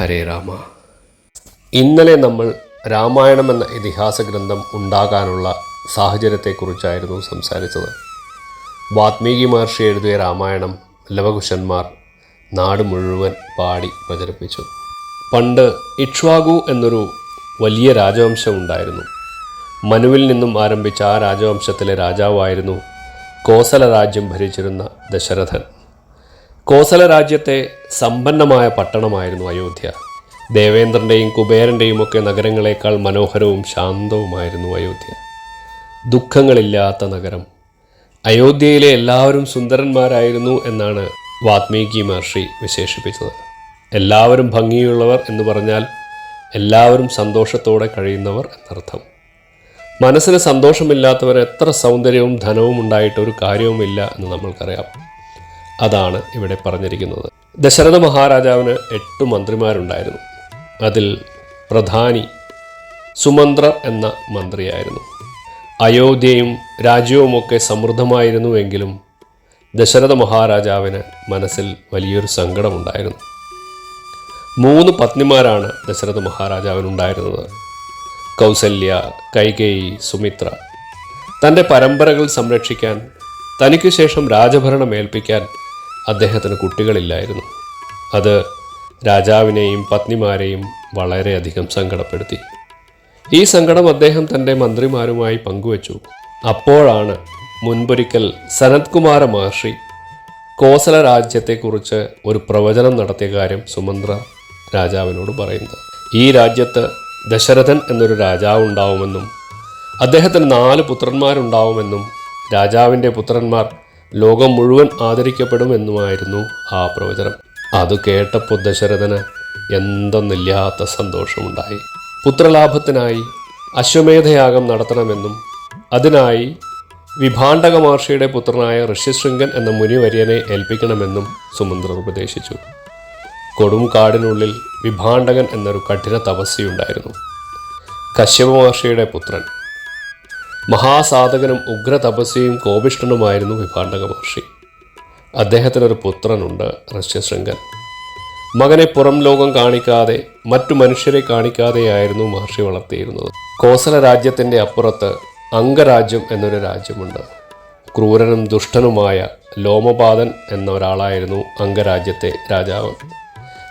ഹരേ രാമ. ഇന്നലെ നമ്മൾ രാമായണം എന്ന ഇതിഹാസ ഗ്രന്ഥം ഉണ്ടാകാനുള്ള സാഹചര്യത്തെക്കുറിച്ചായിരുന്നു സംസാരിച്ചത്. വാത്മീകി മഹർഷി എഴുതിയ രാമായണം ലവകുശന്മാർ നാട് മുഴുവൻ പാടി പ്രചരിപ്പിച്ചു. പണ്ട് ഇക്ഷ്വാകു എന്നൊരു വലിയ രാജവംശം ഉണ്ടായിരുന്നു. മനുവിൽ നിന്നും ആരംഭിച്ച ആ രാജവംശത്തിലെ രാജാവായിരുന്നു കോസല രാജ്യം ഭരിച്ചിരുന്ന ദശരഥൻ. കോസല രാജ്യത്തെ സമ്പന്നമായ പട്ടണമായിരുന്നു അയോധ്യ. ദേവേന്ദ്രന്റെയും കുബേരന്റെയും ഒക്കെ നഗരങ്ങളെക്കാൾ മനോഹരവും ശാന്തവുമായിരുന്നു അയോധ്യ. ദുഃഖങ്ങളില്ലാത്ത നഗരം. അയോധ്യയിലെ എല്ലാവരും സുന്ദരന്മാരായിരുന്നു എന്നാണ് വാത്മീകി മഹർഷി വിശേഷിപ്പിച്ചത്. എല്ലാവരും ഭംഗിയുള്ളവർ എന്ന് പറഞ്ഞാൽ എല്ലാവരും സന്തോഷത്തോടെ കഴിയുന്നവർ എന്നർത്ഥം. മനസ്സിന് സന്തോഷമില്ലാത്തവർ എത്ര സൗന്ദര്യവും ധനവും ഉണ്ടായിട്ട് ഒരു കാര്യവുമില്ല എന്ന് നമ്മൾക്കറിയാം. അതാണ് ഇവിടെ പറഞ്ഞിരിക്കുന്നത്. ദശരഥ മഹാരാജാവിന് എട്ട് മന്ത്രിമാരുണ്ടായിരുന്നു. അതിൽ പ്രധാനി സുമന്ത്ര എന്ന മന്ത്രിയായിരുന്നു. അയോധ്യയും രാജ്യവുമൊക്കെ സമൃദ്ധമായിരുന്നുവെങ്കിലും ദശരഥ മഹാരാജാവിന് മനസ്സിൽ വലിയൊരു സങ്കടമുണ്ടായിരുന്നു. മൂന്ന് പത്നിമാരാണ് ദശരഥ മഹാരാജാവിനുണ്ടായിരുന്നത്. കൗസല്യ കൈകേയി സുമിത്ര. തന്റെ പരമ്പരകൾ സംരക്ഷിക്കാൻ തനിക്ക് ശേഷം രാജഭരണം ഏൽപ്പിക്കാൻ അദ്ദേഹത്തിന് കുട്ടികളില്ലായിരുന്നു. അത് രാജാവിനെയും പത്നിമാരെയും വളരെയധികം സങ്കടപ്പെടുത്തി. ഈ സങ്കടം അദ്ദേഹം തന്റെ മന്ത്രിമാരുമായി പങ്കുവച്ചു. അപ്പോഴാണ് മുൻപൊരിക്കൽ സനത്കുമാര മഹർഷി കോസല രാജ്യത്തെക്കുറിച്ച് ഒരു പ്രവചനം നടത്തിയ കാര്യം സുമന്ത്ര രാജാവിനോട് പറയുന്നത്. ഈ രാജ്യത്ത് ദശരഥൻ എന്നൊരു രാജാവ് ഉണ്ടാവുമെന്നും അദ്ദേഹത്തിന് നാല് പുത്രന്മാരുണ്ടാവുമെന്നും രാജാവിന്റെ പുത്രന്മാർ ലോകം മുഴുവൻ ആദരിക്കപ്പെടുമെന്നുമായിരുന്നു ആ പ്രവചനം. അത് കേട്ടപ്പോൾ ദശരഥന് എന്തെന്നില്ലാത്ത സന്തോഷമുണ്ടായി. പുത്രലാഭത്തിനായി അശ്വമേധയാഗം നടത്തണമെന്നും അതിനായി വിഭാണ്ഡക മഹർഷിയുടെ പുത്രനായ ഋഷ്യശൃംഗൻ എന്ന മുനിവര്യനെ ഏൽപ്പിക്കണമെന്നും സുമന്ത്രർ ഉപദേശിച്ചു. കൊടും കാടിനുള്ളിൽ വിഭാണ്ഡകൻ എന്നൊരു കഠിന തപസ്വിയുണ്ടായിരുന്നു കശ്യപ മഹർഷിയുടെ പുത്രൻ മഹാസാധകനും ഉഗ്ര തപസ്വിയും കോപിഷ്ഠനുമായിരുന്നു വിഭാണ്ഡക മഹർഷി. അദ്ദേഹത്തിനൊരു പുത്രനുണ്ട് ഋഷ്യശൃംഗൻ. മകനെ പുറം ലോകം കാണിക്കാതെ മറ്റു മനുഷ്യരെ കാണിക്കാതെയായിരുന്നു മഹർഷി വളർത്തിയിരുന്നത്. കോസല രാജ്യത്തിന്റെ അപ്പുറത്ത് അംഗരാജ്യം എന്നൊരു രാജ്യമുണ്ട്. ക്രൂരനും ദുഷ്ടനുമായ ലോമപാതൻ എന്ന ഒരാളായിരുന്നു അംഗരാജ്യത്തെ രാജാവ്.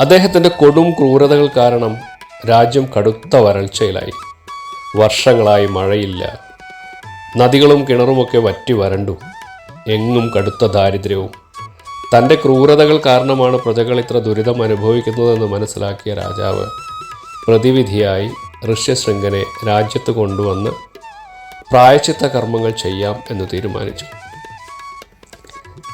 അദ്ദേഹത്തിന്റെ കൊടും ക്രൂരതകൾ കാരണം രാജ്യം കടുത്ത വരൾച്ചയിലായി. വർഷങ്ങളായി മഴയില്ല നദികളും കിണറുമൊക്കെ വറ്റി വരണ്ടു. എങ്ങും കടുത്ത ദാരിദ്ര്യവും. തന്റെ ക്രൂരതകൾ കാരണമാണ് പ്രജകൾ ഇത്ര ദുരിതം അനുഭവിക്കുന്നതെന്ന് മനസ്സിലാക്കിയ രാജാവ് പ്രതിവിധിയായി ഋഷ്യശൃംഗനെ രാജ്യത്ത് കൊണ്ടുവന്ന് പ്രായച്ചിത്ത കർമ്മങ്ങൾ ചെയ്യാം എന്ന് തീരുമാനിച്ചു.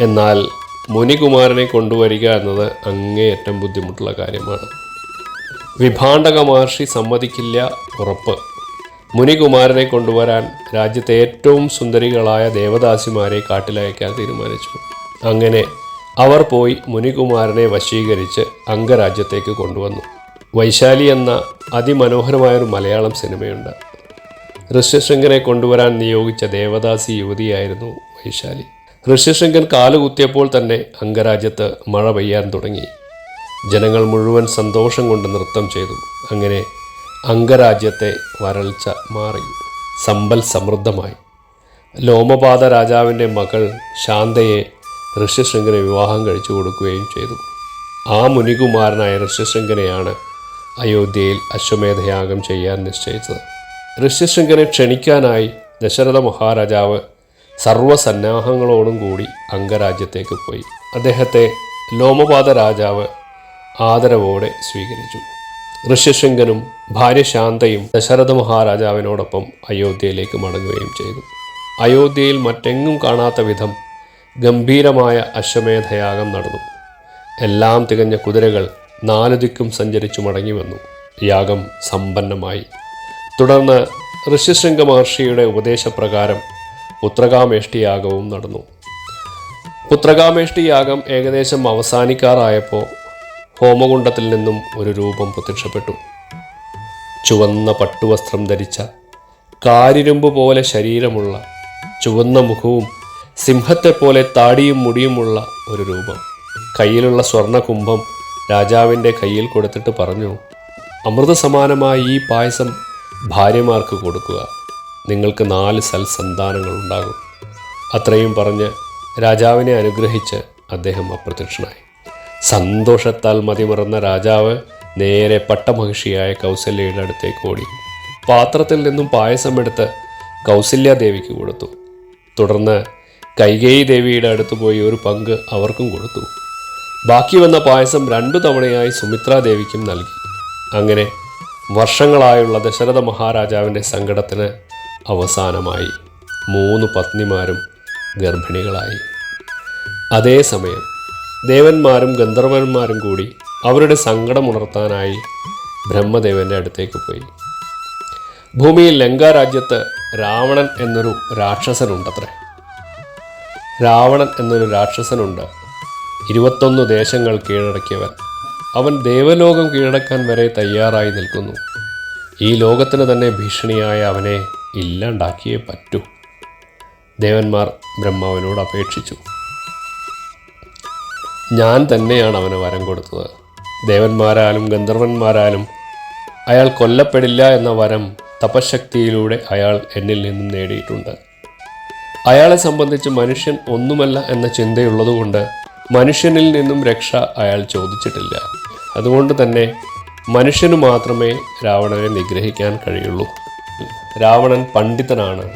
എന്നാൽ മുനികുമാരനെ കൊണ്ടുവരിക എന്നത് അങ്ങേയറ്റം ബുദ്ധിമുട്ടുള്ള കാര്യമാണ്. വിഭാണ്ഡക മഹർഷി സമ്മതിക്കില്ല ഉറപ്പ്. മുനികുമാരനെ കൊണ്ടുവരാൻ രാജ്യത്തെ ഏറ്റവും സുന്ദരികളായ ദേവദാസിമാരെ കാട്ടിലയക്കാൻ തീരുമാനിച്ചു. അങ്ങനെ അവർ പോയി മുനികുമാരനെ വശീകരിച്ച് അംഗരാജ്യത്തേക്ക് കൊണ്ടുവന്നു. വൈശാലി എന്ന അതിമനോഹരമായൊരു മലയാളം സിനിമയുണ്ട്. ഋഷ്യശൃംഖനെ കൊണ്ടുവരാൻ നിയോഗിച്ച ദേവദാസി യുവതിയായിരുന്നു വൈശാലി. ഋഷ്യശൃംഖൻ കാലുകുത്തിയപ്പോൾ തന്നെ അംഗരാജ്യത്ത് മഴ പെയ്യാൻ തുടങ്ങി. ജനങ്ങൾ മുഴുവൻ സന്തോഷം കൊണ്ട് നൃത്തം ചെയ്തു. അങ്ങനെ അംഗരാജ്യത്തെ വരൾച്ച മാറി. സമ്പൽ സമൃദ്ധമായി. ലോമപാത രാജാവിന്റെ മകൾ ശാന്തയെ ഋഷ്യശൃംഗനെ വിവാഹം കഴിച്ചു കൊടുക്കുകയും ചെയ്തു. ആ മുനികുമാരനായ ഋഷ്യശൃംഖനെയാണ് അയോധ്യയിൽ അശ്വമേധയാഗം ചെയ്യാൻ നിശ്ചയിച്ചത്. ഋഷ്യശൃംഖനെ ക്ഷണിക്കാനായി ദശരഥ മഹാരാജാവ് സർവസന്നാഹങ്ങളോടും കൂടി അംഗരാജ്യത്തേക്ക് പോയി. അദ്ദേഹത്തെ ലോമപാത രാജാവ് ആദരവോടെ സ്വീകരിച്ചു. ഋഷ്യശൃംഗനും ഭാര്യ ശാന്തയും ദശരഥ മഹാരാജാവിനോടൊപ്പം അയോധ്യയിലേക്ക് മടങ്ങുകയും ചെയ്തു. അയോധ്യയിൽ മറ്റെങ്ങും കാണാത്ത വിധം ഗംഭീരമായ അശ്വമേധയാഗം നടന്നു. എല്ലാം തികഞ്ഞ കുതിരകൾ നാലു ദിക്കും സഞ്ചരിച്ചു മടങ്ങി വന്നു യാഗം സമ്പന്നമായി. തുടർന്ന് ഋഷ്യശൃംഗ മഹർഷിയുടെ ഉപദേശപ്രകാരം പുത്രകാമേഷ്ടി യാഗവും നടന്നു. പുത്രകാമേഷ്ടി യാഗം ഏകദേശം അവസാനിക്കാറായപ്പോൾ ഹോമകുണ്ടത്തിൽ നിന്നും ഒരു രൂപം പ്രത്യക്ഷപ്പെട്ടു. ചുവന്ന പട്ടുവസ്ത്രം ധരിച്ച കാരിരുമ്പ് പോലെ ശരീരമുള്ള ചുവന്ന മുഖവും സിംഹത്തെപ്പോലെ താടിയും മുടിയുമുള്ള ഒരു രൂപം. കയ്യിലുള്ള സ്വർണകുംഭം രാജാവിന്റെ കയ്യിൽ കൊടുത്തിട്ട് പറഞ്ഞു അമൃത സമാനമായ ഈ പായസം ഭാര്യമാർക്ക് കൊടുക്കുക. നിങ്ങൾക്ക് നാല് സൽസന്താനങ്ങൾ ഉണ്ടാകും. അത്രയും പറഞ്ഞ് രാജാവിനെ അനുഗ്രഹിച്ച് അദ്ദേഹം അപ്രത്യക്ഷനായി. സന്തോഷത്താൽ മതിമറന്ന രാജാവ് നേരെ പട്ടമഹിഷിയായ കൗസല്യയുടെ അടുത്തേക്ക് ഓടി. പാത്രത്തിൽ നിന്നും പായസമെടുത്ത് കൗസല്യാദേവിക്ക് കൊടുത്തു. തുടർന്ന് കൈകേയി ദേവിയുടെ അടുത്ത് പോയി ഒരു പങ്ക് അവർക്കും കൊടുത്തു. ബാക്കി വന്ന പായസം രണ്ടു തവണയായി സുമിത്രാദേവിക്കും നൽകി. അങ്ങനെ വർഷങ്ങളായുള്ള ദശരഥ മഹാരാജാവിന്റെ സങ്കടത്തിന് അവസാനമായി മൂന്ന് പത്നിമാരും ഗർഭിണികളായി. അതേസമയം ദേവന്മാരും ഗന്ധർവന്മാരും കൂടി അവരുടെ സങ്കടമുണർത്താനായി ബ്രഹ്മദേവന്റെ അടുത്തേക്ക് പോയി. ഭൂമിയിൽ ലങ്കാരാജ്യത്ത് രാവണൻ എന്നൊരു രാക്ഷസനുണ്ടത്രേ. രാവണൻ എന്നൊരു രാക്ഷസനുണ്ട്. ഇരുപത്തൊന്ന് ദേശങ്ങൾ കീഴടക്കിയവൻ. അവൻ ദേവലോകം കീഴടക്കാൻ വരെ തയ്യാറായി നിൽക്കുന്നു. ഈ ലോകത്തിന് തന്നെ ഭീഷണിയായ അവനെ ഇല്ലാണ്ടാക്കിയേ പറ്റൂ. ദേവന്മാർ ബ്രഹ്മാവിനോട് അപേക്ഷിച്ചു. ഞാൻ തന്നെയാണ് അവന് വരം കൊടുത്തത്. ദേവന്മാരാലും ഗന്ധർവന്മാരാലും അയാൾ കൊല്ലപ്പെടില്ല എന്ന വരം തപശക്തിയിലൂടെ അയാൾ എന്നിൽ നിന്നും നേടിയിട്ടുണ്ട്. അയാളെ സംബന്ധിച്ച് മനുഷ്യൻ ഒന്നുമല്ല എന്ന ചിന്തയുള്ളതുകൊണ്ട് മനുഷ്യനിൽ നിന്നും രക്ഷ അയാൾ ചോദിച്ചിട്ടില്ല. അതുകൊണ്ട് തന്നെ മനുഷ്യന് മാത്രമേ രാവണനെ നിഗ്രഹിക്കാൻ കഴിയുള്ളൂ. രാവണൻ പണ്ഡിതനാണ്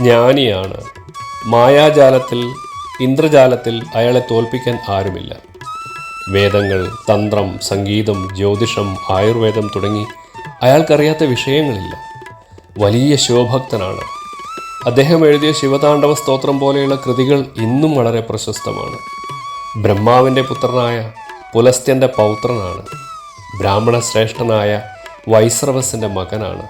ജ്ഞാനിയാണ്. മായാജാലത്തിൽ ഇന്ദ്രജാലത്തിൽ അയാളെ തോൽപ്പിക്കാൻ ആരുമില്ല. വേദങ്ങൾ തന്ത്രം സംഗീതം ജ്യോതിഷം ആയുർവേദം തുടങ്ങി അയാൾക്കറിയാത്ത വിഷയങ്ങളില്ല. വലിയ ശിവഭക്തനാണ് അദ്ദേഹം എഴുതിയ ശിവതാണ്ഡവ സ്തോത്രം പോലെയുള്ള കൃതികൾ ഇന്നും വളരെ പ്രശസ്തമാണ്. ബ്രഹ്മാവിന്റെ പുത്രനായ പുലസ്ത്യന്റെ പൗത്രനാണ്. ബ്രാഹ്മണ ശ്രേഷ്ഠനായ വൈസ്രവസിന്റെ മകനാണ്.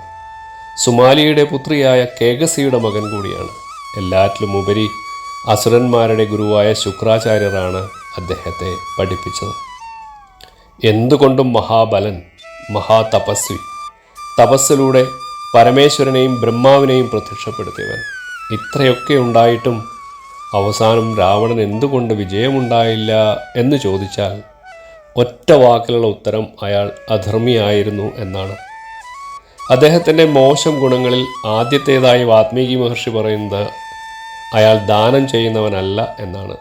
സുമാലിയുടെ പുത്രിയായ കേകസിയുടെ മകൻ കൂടിയാണ്. എല്ലാറ്റിലും ഉപരി അസുരന്മാരുടെ ഗുരുവായ ശുക്രാചാര്യരാണ് അദ്ദേഹത്തെ പഠിപ്പിച്ചത്. എന്തുകൊണ്ടും മഹാബലൻ മഹാതപസ്വി. തപസ്സിലൂടെ പരമേശ്വരനെയും ബ്രഹ്മാവിനെയും പ്രത്യക്ഷപ്പെടുത്തിയവൻ. ഇത്രയൊക്കെ ഉണ്ടായിട്ടും അവസാനം രാവണൻ എന്തുകൊണ്ട് വിജയമുണ്ടായില്ല എന്ന് ചോദിച്ചാൽ ഒറ്റ വാക്കിലുള്ള ഉത്തരം അയാൾ അധർമ്മിയായിരുന്നു എന്നാണ്. അദ്ദേഹത്തിന്റെ മോശം ഗുണങ്ങളിൽ ആദ്യത്തേതായി വാത്മീകി മഹർഷി പറയുന്നത് അയാൾ ദാനം ചെയ്യുന്നവനല്ല എന്നാണ്.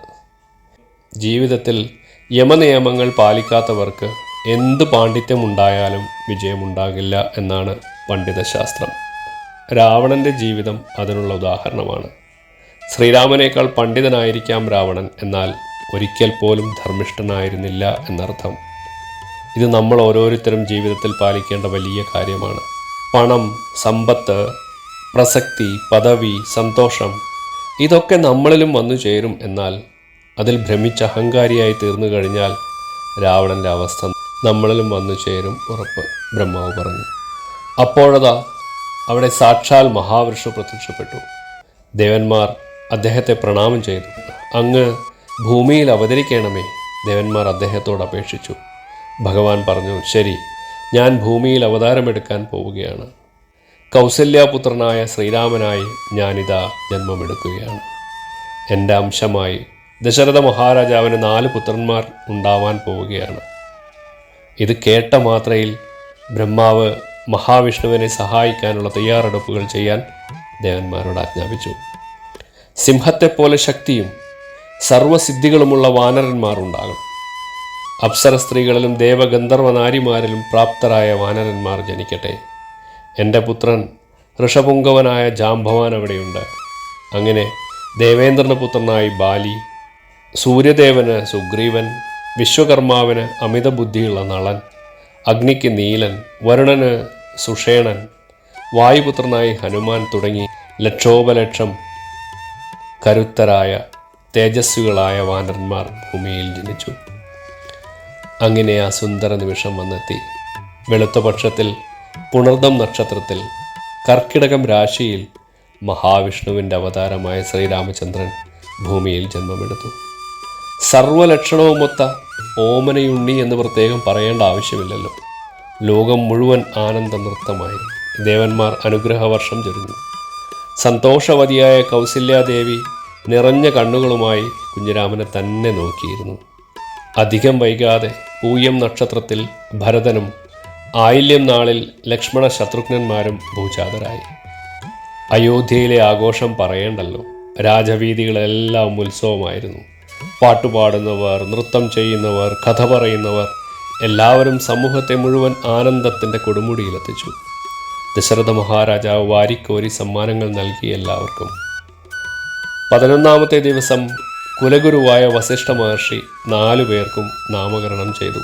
ജീവിതത്തിൽ യമനിയമങ്ങൾ പാലിക്കാത്തവർക്ക് എന്ത് പാണ്ഡിത്യമുണ്ടായാലും വിജയമുണ്ടാകില്ല എന്നാണ് പണ്ഡിതശാസ്ത്രം. രാവണന്റെ ജീവിതം അതിനുള്ള ഉദാഹരണമാണ്. ശ്രീരാമനേക്കാൾ പണ്ഡിതനായിരിക്കാം രാവണൻ എന്നാൽ ഒരിക്കൽ പോലും ധർമ്മിഷ്ഠനായിരുന്നില്ല എന്നർത്ഥം. ഇത് നമ്മൾ ഓരോരുത്തരും ജീവിതത്തിൽ പാലിക്കേണ്ട വലിയ കാര്യമാണ്. പണം സമ്പത്ത് പ്രസക്തി പദവി സന്തോഷം ഇതൊക്കെ നമ്മളിലും വന്നു ചേരും എന്നാൽ അതിൽ ഭ്രമിച്ച് അഹങ്കാരിയായി തീർന്നു കഴിഞ്ഞാൽ രാവണന്റെ അവസ്ഥ നമ്മളിലും വന്നു ചേരും ഉറപ്പ് ബ്രഹ്മാവ് പറഞ്ഞു. അപ്പോഴതാ അവിടെ സാക്ഷാൽ മഹാവിഷ്ണു പ്രത്യക്ഷപ്പെട്ടു. ദേവന്മാർ അദ്ദേഹത്തെ പ്രണാമം ചെയ്തു. അങ്ങ് ഭൂമിയിൽ അവതരിക്കണമേ ദേവന്മാർ അദ്ദേഹത്തോട് അപേക്ഷിച്ചു. ഭഗവാൻ പറഞ്ഞു ശരി ഞാൻ ഭൂമിയിൽ അവതാരമെടുക്കാൻ പോവുകയാണ്. കൗസല്യാപുത്രനായ ശ്രീരാമനായി ഞാനിതാ ജന്മമെടുക്കുകയാണ്. എന്റെ അംശമായി ദശരഥ മഹാരാജാവിന് നാല് പുത്രന്മാർ ഉണ്ടാവാൻ പോവുകയാണ്. ഇത് കേട്ട മാത്രയിൽ ബ്രഹ്മാവ് മഹാവിഷ്ണുവിനെ സഹായിക്കാനുള്ള തയ്യാറെടുപ്പുകൾ ചെയ്യാൻ ദേവന്മാരോട് ആജ്ഞാപിച്ചു. സിംഹത്തെപ്പോലെ ശക്തിയും സർവസിദ്ധികളുമുള്ള വാനരന്മാർ ഉണ്ടാകും അപ്സര സ്ത്രീകളിലും ദേവഗന്ധർവ നാരിമാരിലും പ്രാപ്തരായ വാനരന്മാർ ജനിക്കട്ടെ. എന്റെ പുത്രൻ ഋഷപുങ്കവനായ ജാംഭവാൻ അവിടെയുണ്ട്. അങ്ങനെ ദേവേന്ദ്രന് പുത്രനായി ബാലി സൂര്യദേവന് സുഗ്രീവൻ വിശ്വകർമാവിന് അമിത ബുദ്ധിയുള്ള നളൻ അഗ്നിക്ക് നീലൻ വരുണന് സുഷേണൻ വായുപുത്രനായി ഹനുമാൻ തുടങ്ങി ലക്ഷോപലക്ഷം കരുത്തരായ തേജസ്സുകളായ വാനരന്മാർ ഭൂമിയിൽ ജനിച്ചു. അങ്ങനെ ആ സുന്ദര നിമിഷം വന്നെത്തി. വെളുത്ത പക്ഷത്തിൽ പുണർദം നക്ഷത്രത്തിൽ കർക്കിടകം രാശിയിൽ മഹാവിഷ്ണുവിന്റെ അവതാരമായ ശ്രീരാമചന്ദ്രൻ ഭൂമിയിൽ ജന്മമെടുത്തു. സർവലക്ഷണവുമൊത്ത ഓമനയുണ്ണി എന്ന് പ്രത്യേകം പറയേണ്ട ആവശ്യമില്ലല്ലോ. ലോകം മുഴുവൻ ആനന്ദ നൃത്തമായി ദേവന്മാർ അനുഗ്രഹവർഷം ചൊരിഞ്ഞു. സന്തോഷവതിയായ കൗസല്യാദേവി നിറഞ്ഞ കണ്ണുകളുമായി കുഞ്ഞിരാമനെ തന്നെ നോക്കിയിരുന്നു. അധികം വൈകാതെ പൂയം നക്ഷത്രത്തിൽ ഭരതനും ആയില്യം നാളിൽ ലക്ഷ്മണ ശത്രുഘ്നന്മാരും ഭൂചാതരായി അയോധ്യയിലെ ആഘോഷം പറയേണ്ടല്ലോ. രാജവീതികളെല്ലാം ഉത്സവമായിരുന്നു. പാട്ടുപാടുന്നവർ നൃത്തം ചെയ്യുന്നവർ കഥ പറയുന്നവർ എല്ലാവരും സമൂഹത്തെ മുഴുവൻ ആനന്ദത്തിന്റെ കൊടുമുടിയിലെത്തിച്ചു. ദശരഥ മഹാരാജാവ് വാരിക്കോരി സമ്മാനങ്ങൾ നൽകി എല്ലാവർക്കും. പതിനൊന്നാമത്തെ ദിവസം കുലഗുരുവായ വസിഷ്ഠ മഹർഷി നാലു പേർക്കും നാമകരണം ചെയ്തു.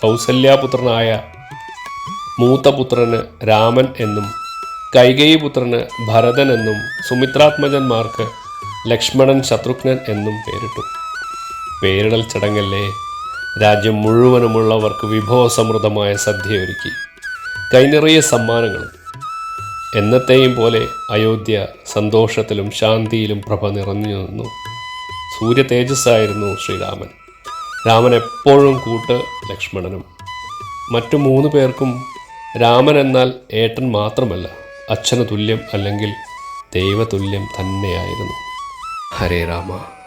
കൗസല്യാപുത്രനായ മൂത്തപുത്രന് രാമൻ എന്നും കൈകേയിപുത്രന് ഭരതൻ എന്നും സുമിത്രാത്മജന്മാർക്ക് ലക്ഷ്മണൻ ശത്രുഘ്നൻ എന്നും പേരിട്ടു. പേരിടൽ ചടങ്ങല്ലേ രാജ്യം മുഴുവനുമുള്ളവർക്ക് വിഭവസമൃദ്ധമായ സദ്യയൊരുക്കി. കൈനിറയ സമ്മാനങ്ങളും. എന്നത്തെയും പോലെ അയോധ്യ സന്തോഷത്തിലും ശാന്തിയിലും പ്രഭ നിറഞ്ഞു നിന്നു. സൂര്യ തേജസ്സായിരുന്നു ശ്രീരാമൻ. രാമൻ എപ്പോഴും കൂട്ട് ലക്ഷ്മണനും. മറ്റു മൂന്ന് പേർക്കും രാമൻ എന്നാൽ ഏട്ടൻ മാത്രമല്ല അച്ഛന് തുല്യം അല്ലെങ്കിൽ ദൈവതുല്യം തന്നെയായിരുന്നു. ഹരേ രാമ.